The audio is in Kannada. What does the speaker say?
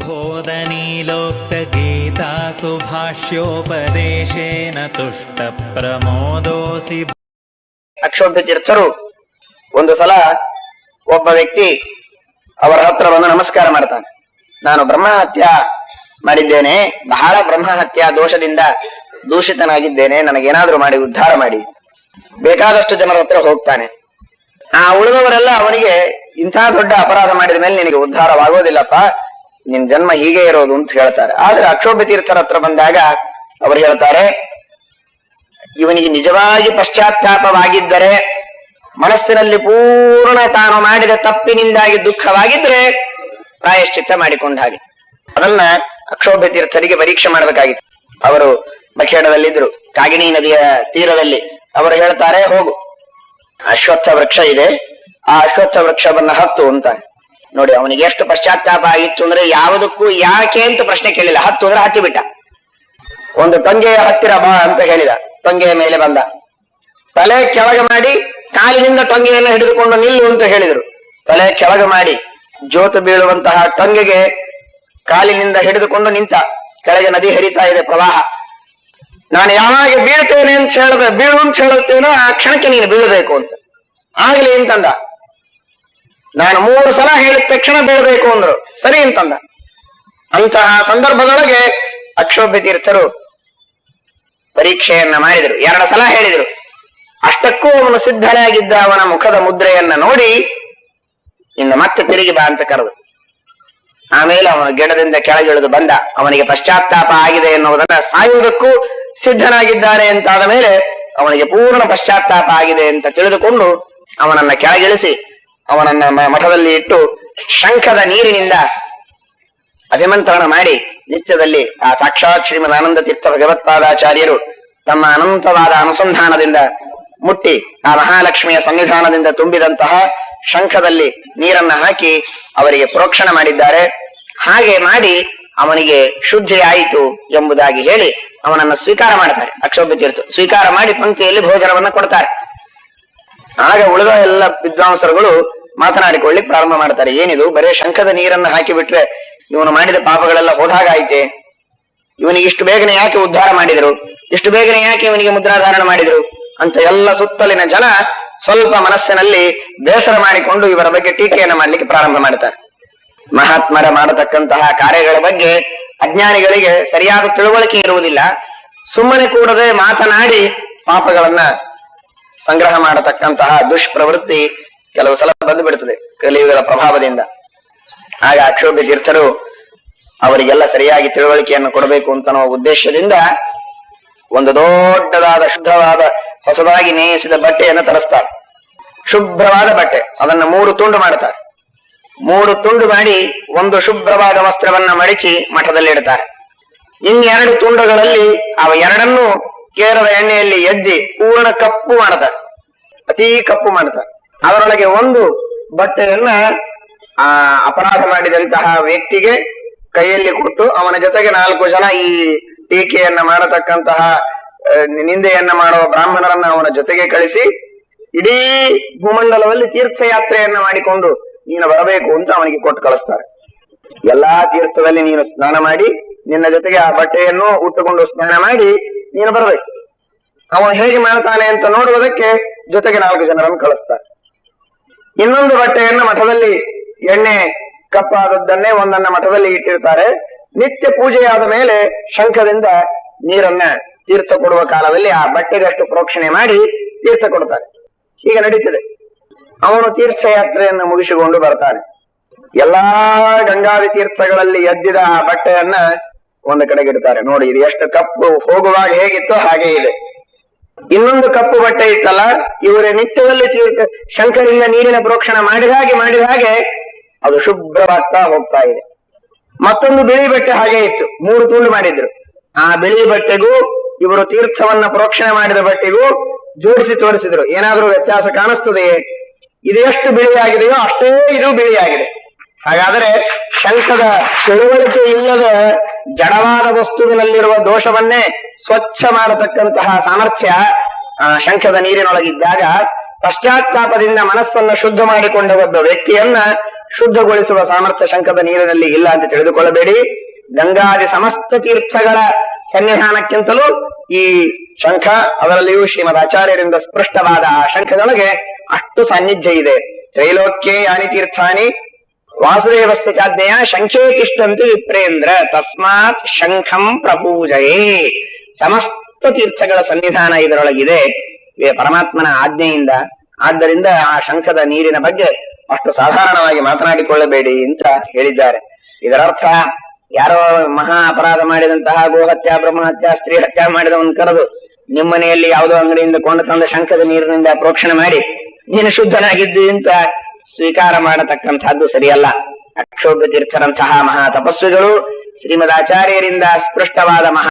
बोधनीलोक्तगीतासु भाष्योपदेशेन तुष्टप्रमोदोऽसि ಅಕ್ಷೋಭ್ಯ ತೀರ್ಥರು ಒಂದು ಸಲ ಒಬ್ಬ ವ್ಯಕ್ತಿ ಅವರ ಹತ್ರ ಬಂದು ನಮಸ್ಕಾರ ಮಾಡ್ತಾನೆ ನಾನು ಬ್ರಹ್ಮಹತ್ಯ ಮಾಡಿದ್ದೇನೆ ಬಹಳ ಬ್ರಹ್ಮಹತ್ಯ ದೋಷದಿಂದ ದೂಷಿತನಾಗಿದ್ದೇನೆ ನನಗೇನಾದ್ರೂ ಮಾಡಿ ಉದ್ಧಾರ ಮಾಡಿ ಬೇಕಾದಷ್ಟು ಜನರ ಹತ್ರ ಹೋಗ್ತಾನೆ ಆ ಉಳಿದವರೆಲ್ಲ ಅವನಿಗೆ ಇಂಥ ದೊಡ್ಡ ಅಪರಾಧ ಮಾಡಿದ ಮೇಲೆ ನಿನಗೆ ಉದ್ಧಾರವಾಗೋದಿಲ್ಲಪ್ಪ ನಿನ್ ಜನ್ಮ ಹೀಗೆ ಇರೋದು ಅಂತ ಹೇಳ್ತಾರೆ. ಆದ್ರೆ ಅಕ್ಷೋಭ ತೀರ್ಥರ ಹತ್ರ ಬಂದಾಗ ಅವರು ಹೇಳ್ತಾರೆ, ಇವನಿಗೆ ನಿಜವಾಗಿ ಪಶ್ಚಾತ್ತಾಪವಾಗಿದ್ದರೆ, ಮನಸ್ಸಿನಲ್ಲಿ ಪೂರ್ಣ ತಾನು ಮಾಡಿದ ತಪ್ಪಿನಿಂದಾಗಿ ದುಃಖವಾಗಿದ್ರೆ ಪ್ರಾಯಶ್ಚಿತ್ತ ಮಾಡಿಕೊಂಡ ಹಾಗೆ. ಅದನ್ನ ಅಕ್ಷೋಭ ತೀರ್ಥರಿಗೆ ಪರೀಕ್ಷೆ ಮಾಡಬೇಕಾಗಿತ್ತು. ಅವರು ಬಖೇಡದಲ್ಲಿದ್ರು ಕಾಗಿಣಿ ನದಿಯ ತೀರದಲ್ಲಿ. ಅವರು ಹೇಳ್ತಾರೆ, ಹೋಗು ಅಶ್ವತ್ಥ ವೃಕ್ಷ ಇದೆ. ಆ ಅಶ್ವತ್ಥ ವೃಕ್ಷವನ್ನ ಹತ್ತು ಅಂತಾನೆ ನೋಡಿ, ಅವನಿಗೆ ಎಷ್ಟು ಪಶ್ಚಾತ್ತಾಪ ಆಗಿತ್ತು ಅಂದ್ರೆ ಯಾವುದಕ್ಕೂ ಯಾಕೆ ಅಂತ ಪ್ರಶ್ನೆ ಕೇಳಿಲ್ಲ. ಹತ್ತು ಅಂದ್ರೆ ಹತ್ತಿ ಬಿಟ್ಟ. ಒಂದು ಟೊಂಗೆಯ ಹತ್ತಿರ ಬಾ ಅಂತ ಹೇಳಿದ. ಟೊಂಗೆಯ ಮೇಲೆ ಬಂದ. ತಲೆ ಕೆಳಗೆ ಮಾಡಿ ಕಾಲಿನಿಂದ ಟೊಂಗೆಯನ್ನು ಹಿಡಿದುಕೊಂಡು ನಿಲ್ಲು ಅಂತ ಹೇಳಿದರು. ತಲೆ ಕೆಳಗೆ ಮಾಡಿ ಜೋತು ಬೀಳುವಂತಹ ಟೊಂಗೆಗೆ ಕಾಲಿನಿಂದ ಹಿಡಿದುಕೊಂಡು ನಿಂತ. ಕೆಳಗೆ ನದಿ ಹರಿತಾ ಇದೆ ಪ್ರವಾಹ. ನಾನು ಯಾವಾಗ ಬೀಳ್ತೇನೆ ಅಂತ ಹೇಳಿದ್ರೆ ಬೀಳು ಅಂತ ಹೇಳುತ್ತೇನೋ ಆ ಕ್ಷಣಕ್ಕೆ ನೀನು ಬೀಳಬೇಕು ಅಂತ. ಆಗ್ಲಿ ಅಂತಂದ. ನಾನು ಮೂರು ಸಲ ಹೇಳಿದ ತಕ್ಷಣ ಬೀಳಬೇಕು ಅಂದ್ರು. ಸರಿ ಅಂತಂದ. ಅಂತಹ ಸಂದರ್ಭದೊಳಗೆ ಅಕ್ಷೋಭ್ಯ ತೀರ್ಥರು ಪರೀಕ್ಷೆಯನ್ನ ಮಾಡಿದರು. ಎರಡು ಸಲ ಹೇಳಿದರು. ಅಷ್ಟಕ್ಕೂ ಅವನು ಸಿದ್ಧನಾಗಿದ್ದ ಅವನ ಮುಖದ ಮುದ್ರೆಯನ್ನ ನೋಡಿ ಇನ್ನು ಮತ್ತೆ ತಿರುಗಿ ಬಾ ಅಂತ ಕರೆದು. ಆಮೇಲೆ ಅವನ ಗಿಡದಿಂದ ಕೆಳಗಿಳಿದು ಬಂದ. ಅವನಿಗೆ ಪಶ್ಚಾತ್ತಾಪ ಆಗಿದೆ ಎನ್ನುವುದನ್ನ ಸಾಯುವುದಕ್ಕೂ ಸಿದ್ಧನಾಗಿದ್ದಾನೆ ಅಂತಾದ ಮೇಲೆ ಅವನಿಗೆ ಪೂರ್ಣ ಪಶ್ಚಾತ್ತಾಪ ಆಗಿದೆ ಅಂತ ತಿಳಿದುಕೊಂಡು ಅವನನ್ನ ಕೆಳಗಿಳಿಸಿ ಅವನನ್ನ ಮಠದಲ್ಲಿ ಇಟ್ಟು ಶಂಖದ ನೀರಿನಿಂದ ಅಭಿಮಂತ್ರಣ ಮಾಡಿ ನಿತ್ಯದಲ್ಲಿ ಆ ಸಾಕ್ಷಾತ್ ಶ್ರೀಮದ್ ಆನಂದ ತೀರ್ಥ ಭಗವತ್ಪಾದಾಚಾರ್ಯರು ತಮ್ಮ ಅನಂತವಾದ ಅನುಸಂಧಾನದಿಂದ ಮುಟ್ಟಿ ಆ ಮಹಾಲಕ್ಷ್ಮಿಯ ಸಂವಿಧಾನದಿಂದ ತುಂಬಿದಂತಹ ಶಂಖದಲ್ಲಿ ನೀರನ್ನ ಹಾಕಿ ಅವರಿಗೆ ಪ್ರೋಕ್ಷಣ ಮಾಡಿದ್ದಾರೆ. ಹಾಗೆ ಮಾಡಿ ಅವನಿಗೆ ಶುದ್ಧಿ ಆಯಿತು ಎಂಬುದಾಗಿ ಹೇಳಿ ಅವನನ್ನ ಸ್ವೀಕಾರ ಮಾಡ್ತಾರೆ. ಅಕ್ಷೋಭ್ಯ ತೀರ್ಥ. ಸ್ವೀಕಾರ ಮಾಡಿ ಪಂಕ್ತಿಯಲ್ಲಿ ಭೋಜನವನ್ನ ಕೊಡ್ತಾರೆ. ಆಗ ಉಳಿದ ಎಲ್ಲ ವಿದ್ವಾಂಸರುಗಳು ಮಾತನಾಡಿಕೊಳ್ಳಿ ಪ್ರಾರಂಭ ಮಾಡ್ತಾರೆ. ಏನಿದು? ಬರೇ ಶಂಖದ ನೀರನ್ನು ಹಾಕಿ ಬಿಟ್ರೆ ಇವನು ಮಾಡಿದ ಪಾಪಗಳೆಲ್ಲ ಹೋದಾಗ ಐತೆ ಇವನಿಗೆ ಇಷ್ಟು ಬೇಗನೆ ಯಾಕೆ ಉದ್ಧಾರ ಮಾಡಿದರು? ಇಷ್ಟು ಬೇಗನೆ ಯಾಕೆ ಇವನಿಗೆ ಮುದ್ರಾಧಾರಣ ಮಾಡಿದರು? ಅಂತ ಎಲ್ಲ ಸುತ್ತಲಿನ ಜನ ಸ್ವಲ್ಪ ಮನಸ್ಸಿನಲ್ಲಿ ಬೇಸರ ಮಾಡಿಕೊಂಡು ಇವರ ಬಗ್ಗೆ ಟೀಕೆಯನ್ನು ಮಾಡಲಿಕ್ಕೆ ಪ್ರಾರಂಭ ಮಾಡ್ತಾರೆ. ಮಹಾತ್ಮರ ಮಾಡತಕ್ಕಂತಹ ಕಾರ್ಯಗಳ ಬಗ್ಗೆ ಅಜ್ಞಾನಿಗಳಿಗೆ ಸರಿಯಾದ ತಿಳುವಳಿಕೆ ಇರುವುದಿಲ್ಲ. ಸುಮ್ಮನೆ ಕೂಡದೆ ಮಾತನಾಡಿ ಪಾಪಗಳನ್ನ ಸಂಗ್ರಹ ಮಾಡತಕ್ಕಂತಹ ದುಷ್ಪ್ರವೃತ್ತಿ ಕೆಲವು ಸಲ ಬಂದು ಬಿಡುತ್ತದೆ ಕಲಿಯುಗದ ಪ್ರಭಾವದಿಂದ. ಆಗ ಅಕ್ಷೋಭ್ಯ ತೀರ್ಥರು ಅವರಿಗೆಲ್ಲ ಸರಿಯಾಗಿ ತಿಳುವಳಿಕೆಯನ್ನು ಕೊಡಬೇಕು ಅಂತ ಅನ್ನೋ ಉದ್ದೇಶದಿಂದ ಒಂದು ದೊಡ್ಡದಾದ, ಶುದ್ಧವಾದ, ಹೊಸದಾಗಿ ನೇಯಿಸಿದ ಬಟ್ಟೆಯನ್ನು ತರಿಸ್ತಾರೆ. ಶುಭ್ರವಾದ ಬಟ್ಟೆ, ಅದನ್ನು ಮೂರು ತುಂಡು ಮಾಡುತ್ತಾರೆ. ಮೂರು ತುಂಡು ಮಾಡಿ ಒಂದು ಶುಭ್ರವಾದ ವಸ್ತ್ರವನ್ನ ಮಡಿಚಿ ಮಠದಲ್ಲಿ ಇಡ್ತಾರೆ ಇನ್ನೆರಡು ತುಂಡುಗಳಲ್ಲಿ ಅವ ಎರಡನ್ನೂ ಕೇರದ ಎಣ್ಣೆಯಲ್ಲಿ ಎದ್ದಿ ಪೂರ್ಣ ಕಪ್ಪು ಮಾಡುತ್ತಾರೆ. ಅತೀ ಕಪ್ಪು ಮಾಡ್ತಾರೆ ಅದರೊಳಗೆ ಒಂದು ಬಟ್ಟೆಯನ್ನ, ಆ, ಅಪರಾಧ ಮಾಡಿದಂತಹ ವ್ಯಕ್ತಿಗೆ ಕೈಯಲ್ಲಿ ಕೊಟ್ಟು ಅವನ ಜೊತೆಗೆ ನಾಲ್ಕು ಜನ ಈ ಟೀಕೆಯನ್ನ ಮಾಡತಕ್ಕಂತಹ ನಿಂದೆಯನ್ನ ಮಾಡುವ ಬ್ರಾಹ್ಮಣರನ್ನ ಅವನ ಜೊತೆಗೆ ಕಳಿಸಿ ಇಡೀ ಭೂಮಂಡಲದಲ್ಲಿ ತೀರ್ಥಯಾತ್ರೆಯನ್ನ ಮಾಡಿಕೊಂಡು ನೀನು ಬರಬೇಕು ಅಂತ ಅವನಿಗೆ ಕೊಟ್ಟು ಕಳಿಸ್ತಾರೆ. ಎಲ್ಲಾ ತೀರ್ಥದಲ್ಲಿ ನೀನು ಸ್ನಾನ ಮಾಡಿ, ನಿನ್ನ ಜೊತೆಗೆ ಆ ಬಟ್ಟೆಯನ್ನು ಉಟ್ಟುಕೊಂಡು ಸ್ನಾನ ಮಾಡಿ ನೀನು ಬರಬೇಕು. ಅವನು ಹೇಗೆ ಮಾಡ್ತಾನೆ ಅಂತ ನೋಡುವುದಕ್ಕೆ ಜೊತೆಗೆ ನಾಲ್ಕು ಜನರನ್ನು ಕಳಿಸ್ತಾರೆ. ಇನ್ನೊಂದು ಬಟ್ಟೆಯನ್ನು ಮಠದಲ್ಲಿ ಎಣ್ಣೆ ಕಪ್ಪಾದದ್ದನ್ನೇ ಒಂದನ್ನ ಮಠದಲ್ಲಿ ಇಟ್ಟಿರ್ತಾರೆ. ನಿತ್ಯ ಪೂಜೆಯಾದ ಮೇಲೆ ಶಂಖದಿಂದ ನೀರನ್ನ ತೀರ್ಥ ಕೊಡುವ ಕಾಲದಲ್ಲಿ ಆ ಬಟ್ಟೆಗಷ್ಟು ಪ್ರೋಕ್ಷಣೆ ಮಾಡಿ ತೀರ್ಥ ಕೊಡ್ತಾರೆ. ಹೀಗೆ ನಡೀತದೆ. ಅವನು ತೀರ್ಥಯಾತ್ರೆಯನ್ನು ಮುಗಿಸಿಕೊಂಡು ಬರ್ತಾನೆ. ಎಲ್ಲಾ ಗಂಗಾದಿ ತೀರ್ಥಗಳಲ್ಲಿ ಎದ್ದಿದ ಆ ಬಟ್ಟೆಯನ್ನ ಒಂದು ಕಡೆಗೆ ಇಡ್ತಾರೆ. ನೋಡಿ, ಇದು ಎಷ್ಟು ಕಪ್ಪು ಹೋಗುವಾಗ ಹೇಗಿತ್ತೋ ಹಾಗೆ ಇದೆ. ಇನ್ನೊಂದು ಕಪ್ಪು ಬಟ್ಟೆ ಇತ್ತಲ್ಲ, ಇವರ ನಿತ್ಯದಲ್ಲಿ ಶಂಕರಿಂದ ನೀರಿನ ಪ್ರೋಕ್ಷಣ ಮಾಡಿದ ಹಾಗೆ ಮಾಡಿದ ಹಾಗೆ ಅದು ಶುಭ್ರವಾಗ್ತಾ ಹೋಗ್ತಾ ಇದೆ. ಮತ್ತೊಂದು ಬಿಳಿ ಬಟ್ಟೆ ಹಾಗೆ ಇತ್ತು, ಮೂರು ತುಂಡು ಮಾಡಿದ್ರು. ಆ ಬಿಳಿ ಬಟ್ಟೆಗೂ, ಇವರು ತೀರ್ಥವನ್ನ ಪ್ರೋಕ್ಷಣೆ ಮಾಡಿದ ಬಟ್ಟೆಗೂ ಜೋಡಿಸಿ ತೋರಿಸಿದ್ರು. ಏನಾದ್ರೂ ವ್ಯತ್ಯಾಸ ಕಾಣಿಸ್ತದೆಯೇ? ಇದು ಎಷ್ಟು ಬಿಳಿಯಾಗಿದೆಯೋ ಅಷ್ಟೇ ಇದು ಬಿಳಿಯಾಗಿದೆ. ಹಾಗಾದರೆ ಶಂಖದ ತಿಳುವಳಿಕೆ ಇಲ್ಲದ ಜಡವಾದ ವಸ್ತುವಿನಲ್ಲಿರುವ ದೋಷವನ್ನೇ ಸ್ವಚ್ಛ ಮಾಡತಕ್ಕಂತಹ ಸಾಮರ್ಥ್ಯ ಶಂಖದ ನೀರಿನೊಳಗಿದ್ದಾಗ ಪಶ್ಚಾತ್ತಾಪದಿಂದ ಮನಸ್ಸನ್ನು ಶುದ್ಧ ಮಾಡಿಕೊಂಡ ಒಬ್ಬ ವ್ಯಕ್ತಿಯನ್ನ ಶುದ್ಧಗೊಳಿಸುವ ಸಾಮರ್ಥ್ಯ ಶಂಖದ ನೀರಿನಲ್ಲಿ ಇಲ್ಲ ಅಂತ ತಿಳಿದುಕೊಳ್ಳಬೇಡಿ. ಗಂಗಾದಿ ಸಮಸ್ತ ತೀರ್ಥಗಳ ಸನ್ನಿಧಾನಕ್ಕಿಂತಲೂ ಈ ಶಂಖ ಅದರಲ್ಲಿಯೂ ಶ್ರೀಮದ್ ಆಚಾರ್ಯರಿಂದ ಸ್ಪೃಷ್ಟವಾದ ಆ ಶಂಖದೊಳಗೆ ಅಷ್ಟು ಸಾನ್ನಿಧ್ಯ ಇದೆ. ತ್ರೈಲೋಕ್ಯೇ ಯಾನಿ ತೀರ್ಥಾನಿ ವಾಸುದೇವಸ್ಯ ಚಾಜ್ಞೆಯ ಶಂಖೇ ತಿಷ್ಟಂತು ವಿಪ್ರೇಂದ್ರ, ತಸ್ಮಾತ್ ಶಂಖಂ ಪ್ರಪೂಜಯೇ ಸಮಸ್ತ ತೀರ್ಥಗಳ ಸನ್ನಿಧಾನ ಇದರೊಳಗಿದೆ. ಪರಮಾತ್ಮನ ಆಜ್ಞೆಯಿಂದ. ಆದ್ದರಿಂದ ಆ ಶಂಖದ ನೀರಿನ ಬಗ್ಗೆ ಅಷ್ಟು ಸಾಧಾರಣವಾಗಿ ಮಾತನಾಡಿಕೊಳ್ಳಬೇಡಿ ಅಂತ ಹೇಳಿದ್ದಾರೆ. ಇದರರ್ಥ, ಯಾರೋ ಮಹಾ ಅಪರಾಧ ಮಾಡಿದಂತಹ ಗೋಹತ್ಯ, ಬ್ರಹ್ಮಹತ್ಯ, ಸ್ತ್ರೀ ಹತ್ಯಾ ಮಾಡಿದವನ್ ಕರೆದು ನಿಮ್ಮ ಮನೆಯಲ್ಲಿ ಯಾವುದೋ ಅಂಗಡಿಯಿಂದ ಕೊಂಡು ತಂದ ಶಂಖದ ನೀರಿನಿಂದ ಪ್ರೋಕ್ಷಣೆ ಮಾಡಿ, ನೀನು ಶುದ್ಧನಾಗಿದ್ದು ಅಂತ ಸ್ವೀಕಾರ ಮಾಡತಕ್ಕಂಥದ್ದು ಸರಿಯಲ್ಲ. ಅಕ್ಷೋಭ್ಯ ತೀರ್ಥರಂತಹ ಮಹಾ ತಪಸ್ವಿಗಳು ಶ್ರೀಮದಾಚಾರ್ಯರಿಂದ ಸ್ಪೃಷ್ಟವಾದ ಮಹಾ